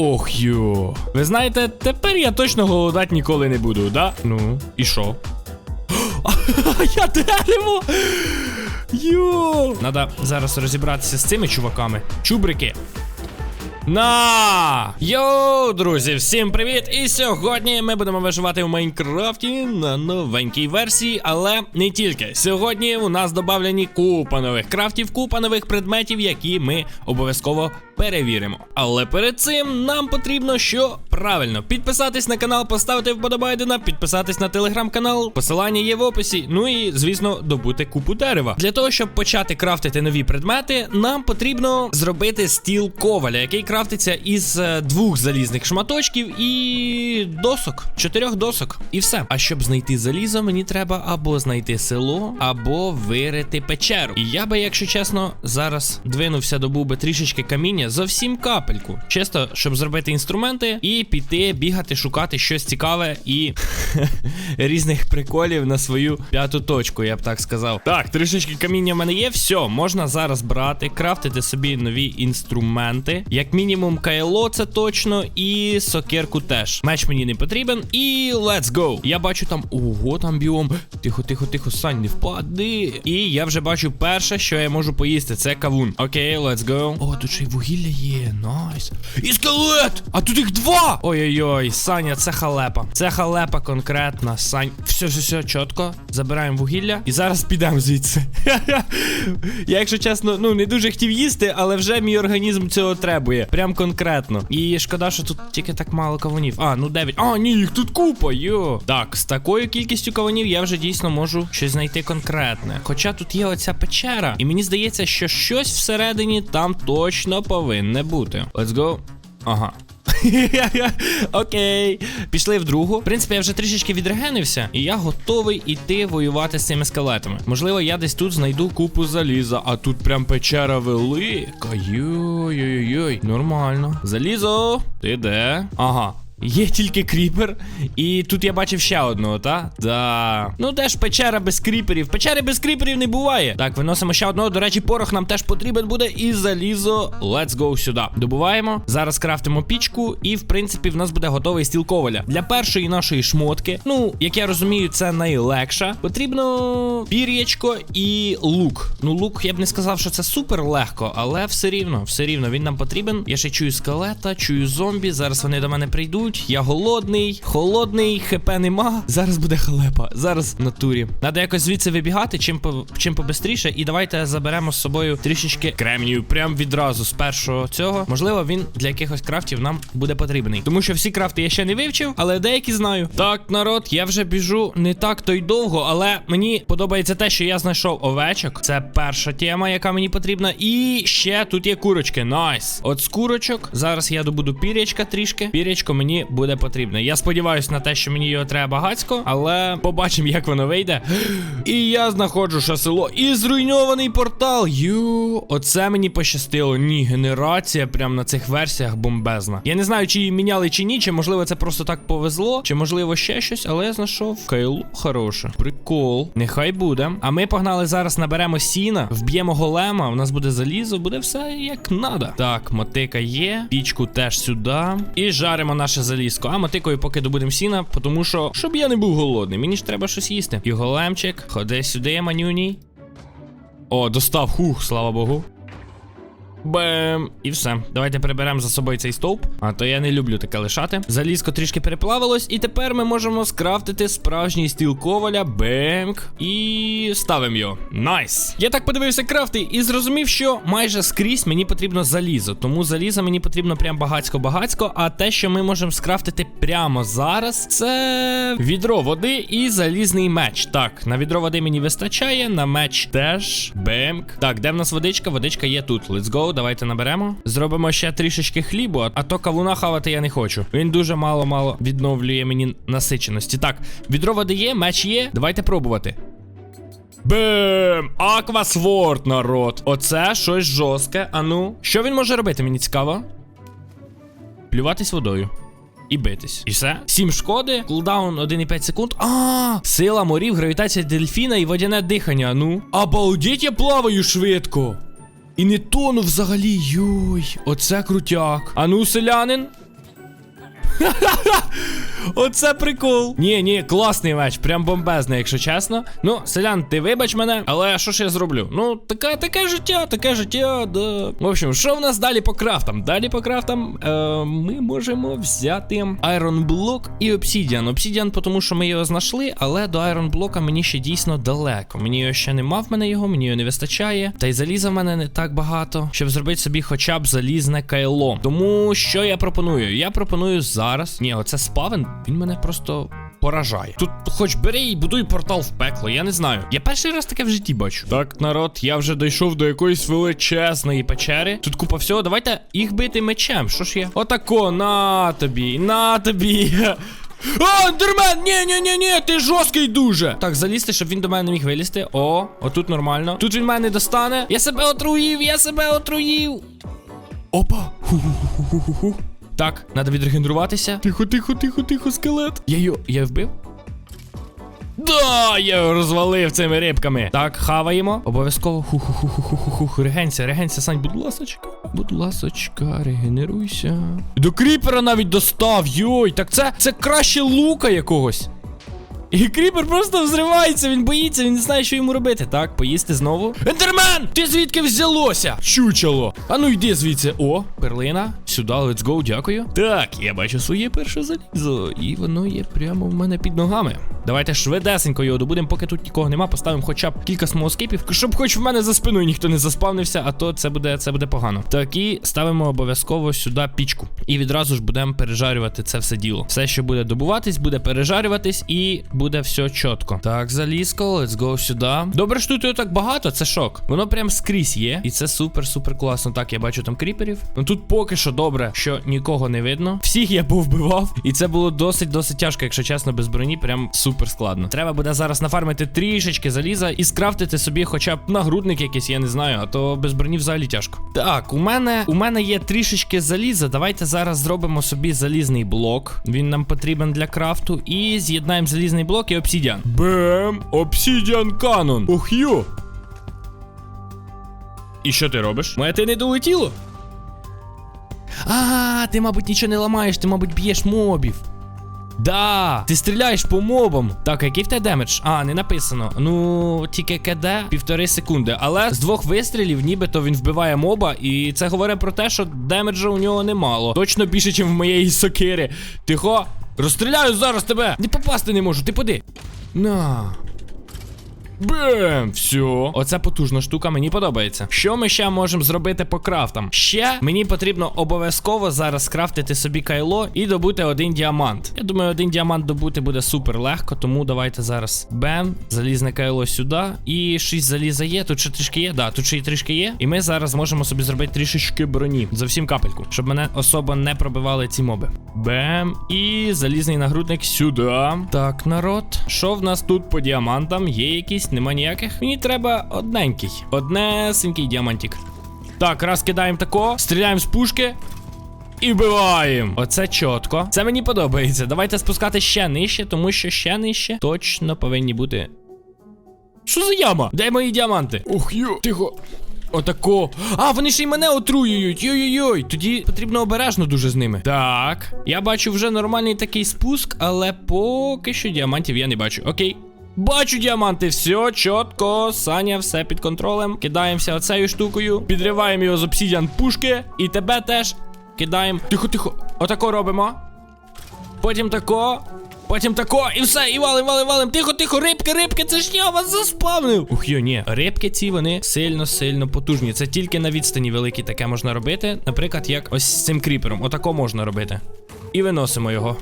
Ох йо. Ви знаєте, тепер я точно голодати ніколи не буду, да? Ну, і що? Я дерево! Йо! Надо зараз розібратися з цими чуваками. Чубрики. На! Йоу, друзі, всім привіт! І сьогодні ми будемо виживати в Майнкрафті на новенькій версії, але не тільки. Сьогодні у нас додавлені купа нових крафтів, купа нових предметів, які ми обов'язково перевіримо. Але перед цим нам потрібно що правильно підписатись на канал, поставити вподобайдена, підписатись на телеграм-канал. Посилання є в описі. Ну і звісно, добути купу дерева. Для того, щоб почати крафтити нові предмети, нам потрібно зробити стіл коваля, який крафтиться із е, двох залізних шматочків і досок, чотирьох досок. І все. А щоб знайти залізо, мені треба або знайти село, або вирити печеру. І я би, якщо чесно, зараз двинувся добув би трішечки каміння, зовсім капельку. Чисто, щоб зробити інструменти і піти бігати, шукати щось цікаве і різних приколів на свою п'яту точку, я б так сказав. Так, трішечки каміння в мене є. Все, можна зараз брати, крафтити собі нові інструменти. Як мінімум, кайло це точно, і сокирку теж. Меч мені не потрібен. І let's go. Я бачу там. Ого, там біом. Тихо, тихо, тихо, Сань, не впади. І я вже бачу перше, що я можу поїсти. Це кавун. Окей, let's go. О, тут ще й вугілля є. Найс. І скелет! А тут їх два! Ой-ой-ой, Саня, це халепа. Це халепа конкретна. Сань. Все, все, все, чітко. Забираємо вугілля. І зараз підемо звідси. Я, якщо чесно, ну не дуже хотів їсти, але вже мій організм цього требує. Прям конкретно. І шкода, що тут тільки так мало кавунів. А, ну 9. А, ні, їх тут купа, йо. Так, з такою кількістю кавунів я вже дійсно можу щось знайти конкретне. Хоча тут є оця печера, і мені здається, що щось всередині там точно повинне бути. Let's go. Ага. Окей, пішли в другу. В принципі, я вже трішечки відрегенився, і я готовий іти воювати з цими скелетами. Можливо, я десь тут знайду купу заліза, а тут прям печера велика. Йой-йой-йой. Нормально. Залізо. Ти де? Ага. Є тільки кріпер, і тут я бачив ще одного, та? Да. Ну де ж печера без кріперів? Печери без кріперів не буває. Так, виносимо ще одного. До речі, порох нам теж потрібен буде. І залізо. Let's go сюди. Добуваємо. Зараз крафтимо пічку, і в принципі в нас буде готовий стіл коваля. Для першої нашої шмотки, ну, як я розумію, це найлегша. Потрібно пір'ячко і лук. Ну, лук, я б не сказав, що це супер легко, але все рівно, все рівно він нам потрібен. Я ще чую скелета, чую зомбі. Зараз вони до мене прийдуть. Я голодний, холодний, хп нема. Зараз буде халепа. Зараз в натурі. Надо якось звідси вибігати, чим по чим побистріше. І давайте заберемо з собою трішечки кремнію. Прям відразу з першого цього. Можливо, він для якихось крафтів нам буде потрібний. Тому що всі крафти я ще не вивчив, але деякі знаю. Так, народ, я вже біжу не так то й довго, але мені подобається те, що я знайшов овечок. Це перша тема, яка мені потрібна. І ще тут є курочки. Найс. От з курочок. Зараз я добуду пірячка трішки. Пірячко мені буде потрібне. Я сподіваюся на те, що мені його треба багацько, але побачимо, як воно вийде. І я знаходжу ще село. І зруйнований портал. Ю, оце мені пощастило. Ні, генерація прям на цих версіях бомбезна. Я не знаю, чи її міняли чи ні, чи можливо це просто так повезло, чи можливо ще щось, але я знайшов кайлу хороше. Прикол. Нехай буде. А ми погнали зараз, наберемо сіна, вб'ємо голема. У нас буде залізо, буде все як надо. Так, мотика є. Пічку теж сюди. І жаримо наше залізко. А мотикою поки добудемо сіна, тому що, щоб я не був голодний, мені ж треба щось їсти. Його лемчик, ходи сюди, манюній. О, достав, хух, слава Богу. Бем, і все. Давайте приберемо за собою цей стовп. А то я не люблю таке лишати. Залізко трішки переплавилось, і тепер ми можемо скрафтити справжній стіл коваля. Бемк. І ставимо його. Найс. Я так подивився крафти і зрозумів, що майже скрізь мені потрібно залізо. Тому залізо мені потрібно прям багацько-багацько. А те, що ми можемо скрафтити прямо зараз, це відро води і залізний меч. Так, на відро води мені вистачає, на меч теж. Бемк. Так, де в нас водичка? Водичка є тут. Let's go давайте наберемо. Зробимо ще трішечки хлібу, а то кавуна хавати я не хочу. Він дуже мало-мало відновлює мені насиченості. Так, відро води є, меч є. Давайте пробувати. Бем! Аквасворд, народ. Оце щось жорстке. Ану, що він може робити? Мені цікаво. Плюватись водою. І битись. І все. Сім шкоди. Кулдаун 1,5 секунд. А, сила морів, гравітація дельфіна і водяне дихання. Ну. Обалдеть, я плаваю швидко. І не тону взагалі. Йой, оце крутяк. Ану, селянин. Ха-ха-ха! Оце прикол. Ні, ні, класний меч, прям бомбезний, якщо чесно. Ну, селян, ти вибач мене, але що ж я зроблю? Ну, таке, таке життя, таке життя, да. В общем, що в нас далі по крафтам? Далі по крафтам е, ми можемо взяти Block і Obsidian. Obsidian, тому що ми його знайшли, але до Iron Блока мені ще дійсно далеко. Мені його ще нема в мене його, мені його не вистачає. Та й заліза в мене не так багато, щоб зробити собі хоча б залізне кайло. Тому що я пропоную? Я пропоную зараз. Ні, оце спавен, він мене просто. Поражає. Тут хоч бери і будуй портал в пекло, я не знаю. Я перший раз таке в житті бачу. Так, народ, я вже дійшов до якоїсь величезної печери. Тут купа всього. Давайте їх бити мечем. Що ж є? Отако, на тобі, на тобі. О, ендермен! Ні, ні, ні, ні, ти жорсткий дуже. Так, залізти, щоб він до мене не міг вилізти. О, отут нормально. Тут він мене достане. Я себе отруїв, я себе отруїв. Опа! Ху-ху-ху-ху-ху-ху. Так, треба відрегенеруватися. Тихо, тихо, тихо, тихо, скелет. Я його. Я вбив? Да, я його розвалив цими рибками. Так, хаваємо. Обов'язково. Ху-ху-ху-ху-ху-ху. Регенця, регенця, Сань, будь ласочка. Будь ласочка, регенеруйся. До кріпера навіть достав. Йой, так це, це краще лука якогось. І кріпер просто взривається, він боїться, він не знає, що йому робити. Так, поїсти знову. Ендермен! Ти звідки взялося? Чучело. А ну йди звідси. О, перлина. Сюди, let's go, дякую. Так, я бачу своє перше залізо, і воно є прямо в мене під ногами. Давайте швидесенько його добудемо, поки тут нікого нема. Поставимо хоча б кілька смолоскипів, щоб хоч в мене за спиною ніхто не заспавнився, а то це буде це буде погано. Так, і ставимо обов'язково сюди пічку. І відразу ж будемо пережарювати це все діло. Все, що буде добуватись, буде пережарюватись і буде все чітко. Так, залізко, let's go сюди. Добре, що тут його так багато, це шок. Воно прям скрізь є. І це супер-супер класно. Так, я бачу там кріперів. Ну тут поки що добре, що нікого не видно. Всіх я повбивав. І це було досить-досить тяжко, якщо чесно, без броні. Прям супер складно. Треба буде зараз нафармити трішечки заліза і скрафтити собі хоча б нагрудник якийсь, я не знаю, а то без броні взагалі тяжко. Так, у мене у мене є трішечки заліза. Давайте зараз зробимо собі залізний блок. Він нам потрібен для крафту. І з'єднаємо залізний блок і обсідіан. Бем! Обсідіан канон! Ох! І що ти робиш? Моє ти не долетіло? А, ти, мабуть, нічого не ламаєш, ти, мабуть, б'єш мобів. Да, ти стріляєш по мобам. Так, який в тебе демедж? А, не написано. Ну, тільки КД півтори секунди. Але з двох вистрілів, нібито він вбиває моба, і це говорить про те, що демеджа у нього немало. Точно більше, ніж в моєї сокири. Тихо, розстріляю зараз тебе. Не попасти не можу, ти поди. На. Бем! Все. Оце потужна штука, мені подобається. Що ми ще можемо зробити по крафтам? Ще мені потрібно обов'язково зараз скрафтити собі кайло і добути один діамант. Я думаю, один діамант добути буде супер легко, тому давайте зараз бем, залізне кайло сюди. І 6 заліза є. Тут ще трішки є. Да, тут ще й трішки є. І ми зараз можемо собі зробити трішечки броні. Зовсім капельку, щоб мене особо не пробивали ці моби. Бем. І залізний нагрудник сюди. Так, народ. Що в нас тут по діамантам? Є якісь? Нема ніяких. Мені треба одненький. Однесенький діамантик. Так, раз кидаємо тако, стріляємо з пушки. І вбиваємо. Оце чітко. Це мені подобається. Давайте спускати ще нижче, тому що ще нижче точно повинні бути. Що за яма? Де мої діаманти? Ох, йо, тихо. Отако. А, вони ще й мене отруюють. Йой-йой-йой. Тоді потрібно обережно дуже з ними. Так. Я бачу вже нормальний такий спуск, але поки що діамантів я не бачу. Окей. Бачу діаманти, все чітко. Саня, все під контролем. Кидаємося оцею штукою. Підриваємо його з обсідіан пушки. І тебе теж кидаємо. Тихо, тихо. Отако робимо. Потім тако. Потім тако, і все, і валим, валим, валим. Тихо, тихо, рибки, рибки, це ж я вас заспавнив. Ух, йо, ні. Рибки ці вони сильно-сильно потужні. Це тільки на відстані великій таке можна робити. Наприклад, як ось з цим кріпером. Отако можна робити. І виносимо його.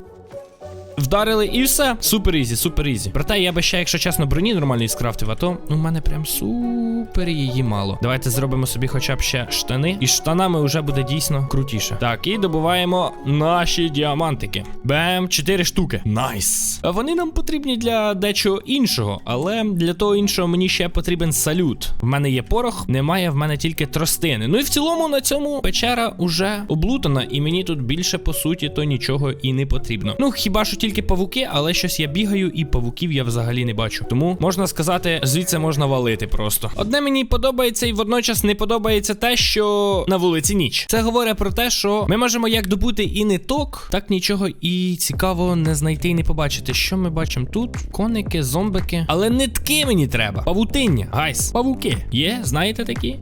Вдарили і все. Супер ізі, супер ізі. Проте я би ще, якщо чесно, броні нормальної скрафтив, а то ну, в мене прям супер її мало. Давайте зробимо собі хоча б ще штани. І штанами вже буде дійсно крутіше. Так, і добуваємо наші діамантики. Бем, 4 штуки. Найс. Вони нам потрібні для дечого іншого, але для того іншого мені ще потрібен салют. В мене є порох, немає в мене тільки тростини. Ну і в цілому на цьому печера уже облутана, і мені тут більше по суті то нічого і не потрібно. Ну хіба що тільки павуки, але щось я бігаю, і павуків я взагалі не бачу. Тому можна сказати, звідси можна валити просто. Одне мені подобається і водночас не подобається те, що на вулиці ніч. Це говорить про те, що ми можемо як добути і ниток, так нічого і цікаво не знайти і не побачити. Що ми бачимо тут? Коники, зомбики. Але нитки мені треба. Павутиння. Гайс, павуки. Є, знаєте такі?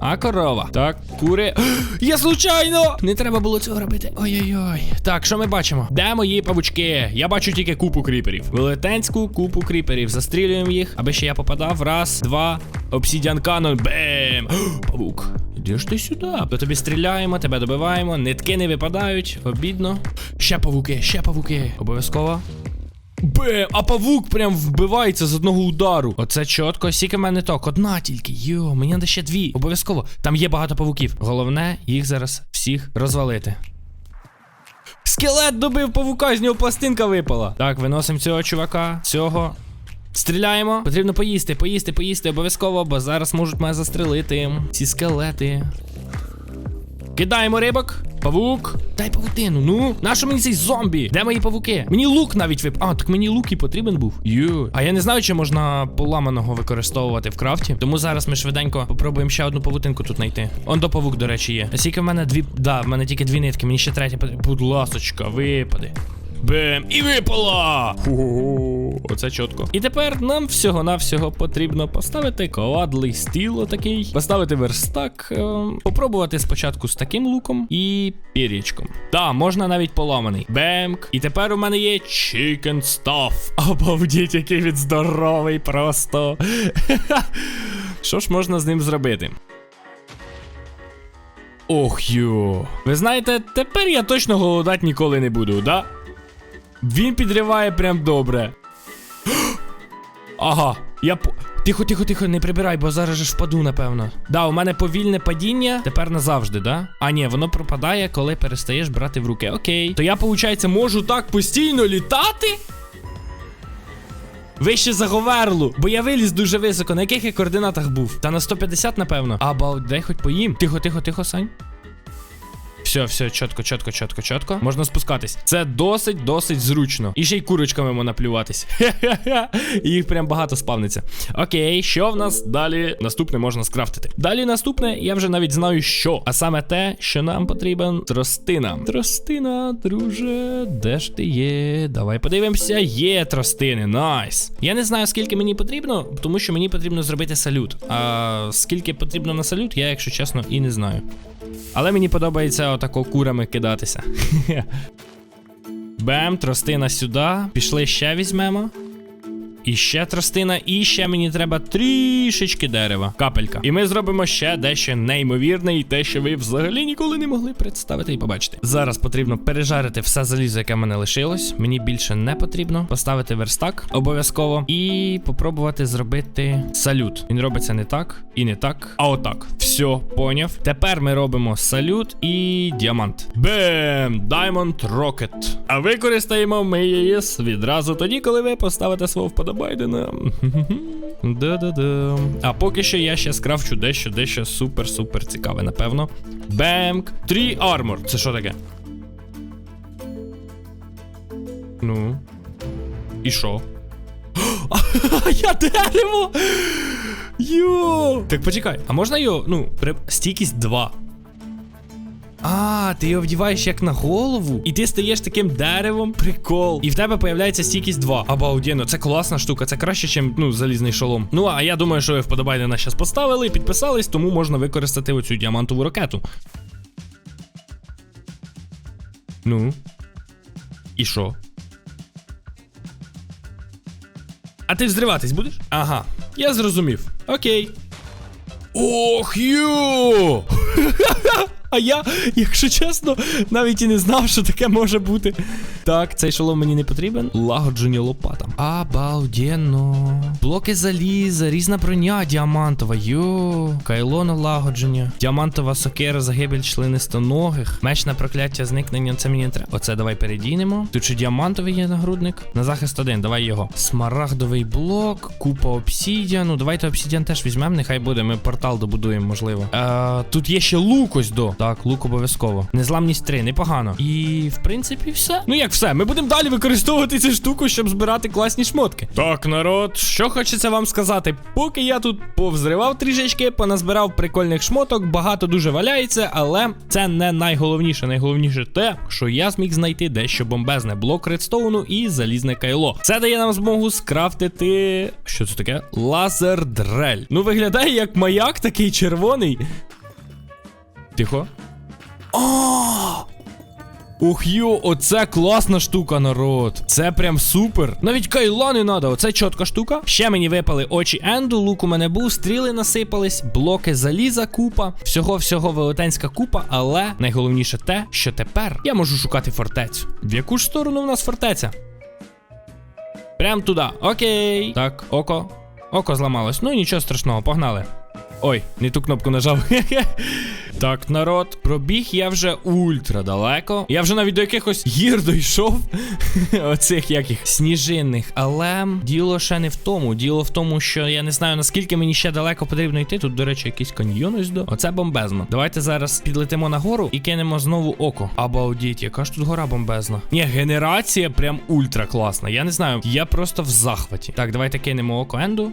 А корова. Так, кури. Я случайно! Не треба було цього робити. Ой-ой-ой. Так, що ми бачимо? Де мої павучки? Я бачу тільки купу кріперів. Велетенську купу кріперів. Застрілюємо їх, аби ще я попадав. Раз, два. Обсідіан канон. Бем! Павук. Іди ж ти сюди. До тобі стріляємо, тебе добиваємо. Нитки не випадають. Обідно. Ще павуки, ще павуки. Обов'язково. Бем, а павук прям вбивається з одного удару. Оце чітко. Скільки в мене ток? Одна тільки. Йо, мені треба ще дві. Обов'язково. Там є багато павуків. Головне, їх зараз всіх розвалити. Скелет добив павука, з нього пластинка випала. Так, виносимо цього чувака, цього. Стріляємо. Потрібно поїсти, поїсти, поїсти обов'язково, бо зараз можуть мене застрелити. Ці скелети. Кидаємо рибок. Павук. Дай павутину. Ну, нащо мені цей зомбі? Де мої павуки? Мені лук навіть вип. А, так мені лук і потрібен був. Ю. А я не знаю, чи можна поламаного використовувати в крафті. Тому зараз ми швиденько попробуємо ще одну павутинку тут знайти. Он до павук, до речі, є. А скільки в мене дві. Да, в мене тільки дві нитки, мені ще третя. Будь ласочка, випади. Бем! І випала! Ху-ху-ху. Оце чітко. І тепер нам всього-навсього потрібно поставити ковадлий стіл отакий, поставити верстак, ем, попробувати спочатку з таким луком і пір'ячком. Та, можна навіть поламаний. Бемк. І тепер у мене є chicken stuff. Обалдіть, який він здоровий просто. Що ж можна з ним зробити? Ох йо. Ви знаєте, тепер я точно голодати ніколи не буду, да? Він підриває прям добре. Ага, я по. Тихо, тихо, тихо, не прибирай, бо зараз же ж впаду, напевно. Да, у мене повільне падіння, тепер назавжди, да? А ні, воно пропадає, коли перестаєш брати в руки. Окей. То я, виходить, можу так постійно літати? Вище за Говерлу, бо я виліз дуже високо. На яких я координатах був? Та на 150, напевно. Або дай хоч поїм. Тихо, тихо, тихо, Сань. Все, все, чітко, чітко, чітко, чітко. Можна спускатись. Це досить, досить зручно. І ще й курочками можна плюватись. Їх прям багато спавниться. Окей, що в нас далі? Наступне можна скрафтити. Далі наступне, я вже навіть знаю, що. А саме те, що нам потрібен тростина. Тростина, друже, де ж ти є? Давай подивимося. Є тростини. Найс. Я не знаю, скільки мені потрібно, тому що мені потрібно зробити салют. А скільки потрібно на салют, я, якщо чесно, і не знаю. Але мені подобається отако курами кидатися. Бем, тростина сюди. Пішли ще візьмемо. І ще тростина, і ще мені треба трішечки дерева. Капелька. І ми зробимо ще дещо неймовірне, і те, що ви взагалі ніколи не могли представити і побачити. Зараз потрібно пережарити все залізо, яке в мене лишилось. Мені більше не потрібно. Поставити верстак обов'язково. І попробувати зробити салют. Він робиться не так і не так, а отак. Все, поняв. Тепер ми робимо салют і діамант. Бем! Diamond Rocket. А використаємо ми її відразу тоді, коли ви поставите свого вподобайдена. Да-да-да. А поки що я ще скрафчу дещо, дещо супер-супер цікаве, напевно. Бемк. Трі армор. Це що таке? Ну. І що? Я дерево! Йо! Так почекай, а можна його, ну, при... стійкість 2. А, ти його вдіваєш як на голову, і ти стаєш таким деревом. Прикол. І в тебе появляється стійкість 2. Обалденно, це класна штука, це краще, ніж ну, залізний шолом. Ну, а я думаю, що вподобайне нас зараз поставили і підписались, тому можна використати оцю діамантову ракету. Ну. І що? А ти взриватись будеш? Ага, я зрозумів. Окей. Ох йо! А я, якщо чесно, навіть і не знав, що таке може бути. Так, цей шолом мені не потрібен. Лагодження лопатам. Обалденно. Блоки заліза, різна броня діамантова. Йо. Кайло налагодження. Діамантова сокера, загибель членистоногих. Меч на прокляття зникнення. Це мені не треба. Оце давай передінемо. Тут ще діамантовий є нагрудник. На захист один, давай його. Смарагдовий блок, купа обсідіану. Давайте обсідіан теж візьмемо. Нехай буде. Ми портал добудуємо, можливо. Е, тут є ще лук ось до. Так, лук обов'язково. Незламність 3, непогано. І в принципі все. Ну як все, ми будемо далі використовувати цю штуку, щоб збирати класні шмотки. Так, народ, що хочеться вам сказати, поки я тут повзривав трішечки, поназбирав прикольних шмоток, багато дуже валяється, але це не найголовніше. Найголовніше те, що я зміг знайти дещо бомбезне блок редстоуну і залізне кайло. Це дає нам змогу скрафтити. Що це таке? Лазер дрель. Ну, виглядає як маяк такий червоний. Тихо. О! Ух йо, оце класна штука, народ. Це прям супер. Навіть кайла не надо, оце чітка штука. Ще мені випали очі Енду, лук у мене був, стріли насипались, блоки заліза, купа. Всього-всього велетенська купа, але найголовніше те, що тепер я можу шукати фортецю. В яку ж сторону в нас фортеця? Прям туди. Окей. Так, око. Око зламалось. Ну нічого страшного, погнали. Ой, не ту кнопку нажав. так, народ, пробіг я вже ультра далеко. Я вже навіть до якихось гір дійшов. Оцих яких сніжинних. Але діло ще не в тому. Діло в тому, що я не знаю, наскільки мені ще далеко потрібно йти. Тут, до речі, якийсь каньйон ось до. Оце бомбезно. Давайте зараз підлетимо нагору і кинемо знову око. Обалдіть, яка ж тут гора бомбезна. Ні, генерація прям ультра класна. Я не знаю, я просто в захваті. Так, давайте кинемо око Енду.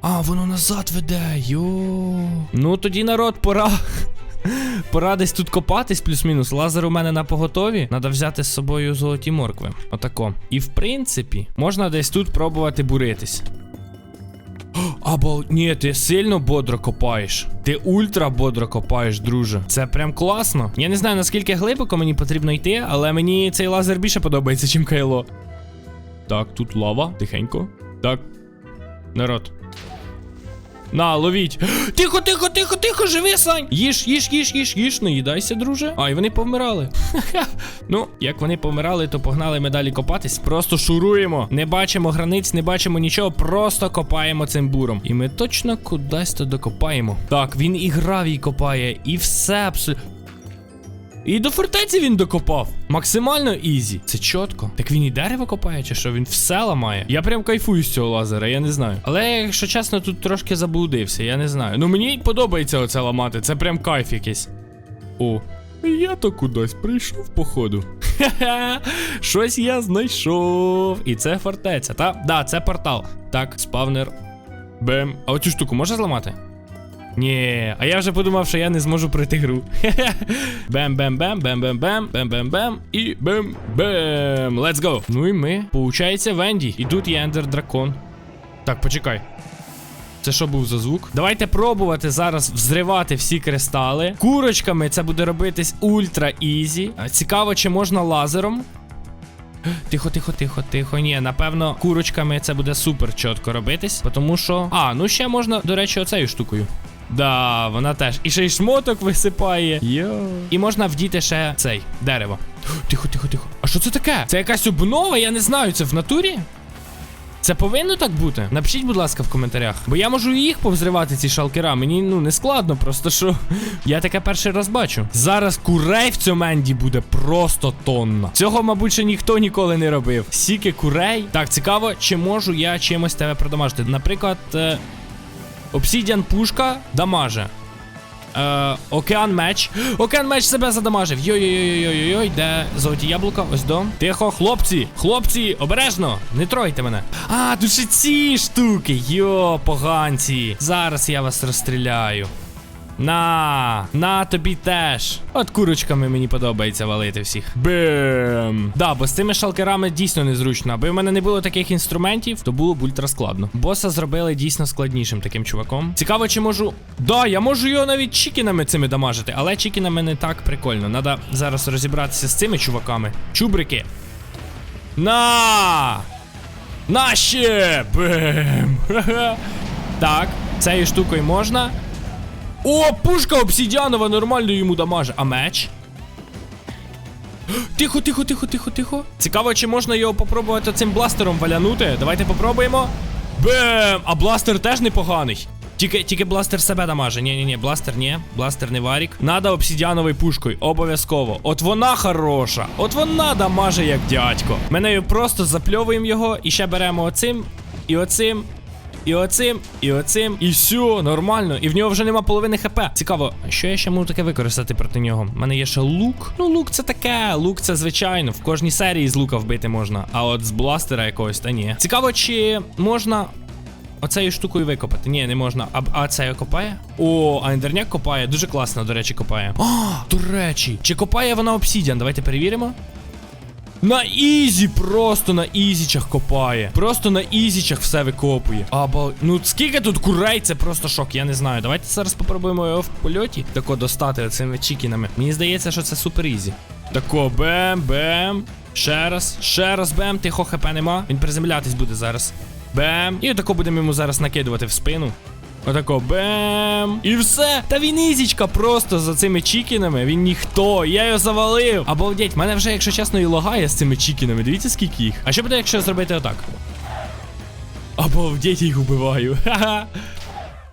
А, воно назад веде. Йо. Ну тоді народ, пора. Пора десь тут копатись, плюс-мінус. Лазер у мене на поготові. Надо взяти з собою золоті моркви. Отако. І в принципі, можна десь тут пробувати буритись. Або ні, ти сильно бодро копаєш. Ти ультра бодро копаєш, друже. Це прям класно. Я не знаю наскільки глибоко мені потрібно йти, але мені цей лазер більше подобається, чим кайло. Так, тут лава, тихенько. Так. Народ. На, ловіть. Тихо, тихо, тихо, тихо, живи, Сань. Їж, їж, їж, їж, їж, не їдайся, друже. А, і вони повмирали. Ну, як вони помирали, то погнали ми далі копатись. Просто шуруємо. Не бачимо границь, не бачимо нічого, просто копаємо цим буром. І ми точно кудись то докопаємо. Так, він і гравій копає, і все абсолютно. І до фортеці він докопав. Максимально ізі. Це чітко. Так він і дерево копає, чи що? Він все ламає. Я прям кайфую з цього лазера, я не знаю. Але, якщо чесно, тут трошки заблудився, я не знаю. Ну мені подобається оце ламати, це прям кайф якийсь. О. Я то кудись прийшов, походу. Ха-ха, щось я знайшов. І це фортеця, та? Да, це портал. Так, спавнер. Бем. А оцю штуку можна зламати? Ні, а я вже подумав, що я не зможу пройти гру. Бем-бем-бем, бем-бем-бем, бем-бем-бем і бем-бем. Let's go. Ну і ми. Получається, Венді. І тут є ендер дракон. Так, почекай. Це що був за звук? Давайте пробувати зараз взривати всі кристали. Курочками це буде робитись ультра ізі. Цікаво, чи можна лазером. Тихо, тихо, тихо, тихо. Ні, напевно, курочками це буде супер чітко робитись. Тому що. А, ну ще можна, до речі, оцею штукою. Да, вона теж. І ще й шмоток висипає. Йо. І можна вдіти ще цей дерево. Тихо, тихо, тихо. А що це таке? Це якась обнова, я не знаю, це в натурі? Це повинно так бути? Напишіть, будь ласка, в коментарях. Бо я можу і їх повзривати, ці шалкера. Мені ну не складно, просто що я таке перший раз бачу. Зараз курей в цьому енді буде просто тонна. Цього, мабуть, ще ніхто ніколи не робив. Сіки курей. Так, цікаво, чи можу я чимось тебе продамажити. Наприклад, е, обсідіан пушка дамаже. Е, Океан меч. Океан меч себе задамажив. Йой-йой-йой-йой-йой, де золоті яблука? Ось до. Тихо, хлопці! Хлопці, обережно! Не тройте мене. А, тут ще ці штуки. Йо, поганці. Зараз я вас розстріляю. На, на тобі теж. От курочками мені подобається валити всіх. Бем. Да, бо з цими шалкерами дійсно незручно. Аби в мене не було таких інструментів, то було б ультра складно. Боса зробили дійсно складнішим таким чуваком. Цікаво, чи можу. Да, я можу його навіть чікінами цими дамажити, але чікінами не так прикольно. Надо зараз розібратися з цими чуваками. Чубрики. На! На ще! Бем! Так, цією штукою можна. О, пушка обсідіанова нормально йому дамаже. А меч? Тихо, тихо, тихо, тихо, тихо. Цікаво, чи можна його попробувати цим бластером валянути. Давайте попробуємо. Бем! А бластер теж непоганий. Тільки, тільки бластер себе дамаже. Ні, ні, ні, бластер ні. Бластер не варік. Надо обсідіановою пушкою. Обов'язково. От вона хороша. От вона дамаже, як дядько. Ми нею просто запльовуємо його і ще беремо оцим і оцим. І оцим, і оцим, і все, нормально. І в нього вже нема половини хп. Цікаво, що я ще можу таке використати проти нього? У мене є ще лук. Ну, лук це таке, лук це звичайно. В кожній серії з лука вбити можна. А от з бластера якогось, та ні. Цікаво, чи можна. Оцею штукою викопати. Ні, не можна. А, а це копає? О, а ендерняк копає. Дуже класно, до речі, копає. А, до речі, чи копає вона обсідіан? Давайте перевіримо. На ізі, просто на ізічах копає. Просто на ізічах все викопує. Або, ну скільки тут курей, це просто шок, я не знаю. Давайте зараз попробуємо його в польоті. Тако достати цими чікінами. Мені здається, що це супер ізі. Тако, бем, бем. Ще раз, ще раз бем, тихо хп нема. Він приземлятись буде зараз. Бем. І отако будемо йому зараз накидувати в спину. Отако бем. І все. Та він ізічка просто за цими чікінами. Він ніхто. Я його завалив. Обалдеть, мене вже, якщо чесно, і лагає з цими чікінами. Дивіться, скільки їх. А що буде, якщо зробити отак? Обалдеть, їх убиваю. Ха-ха.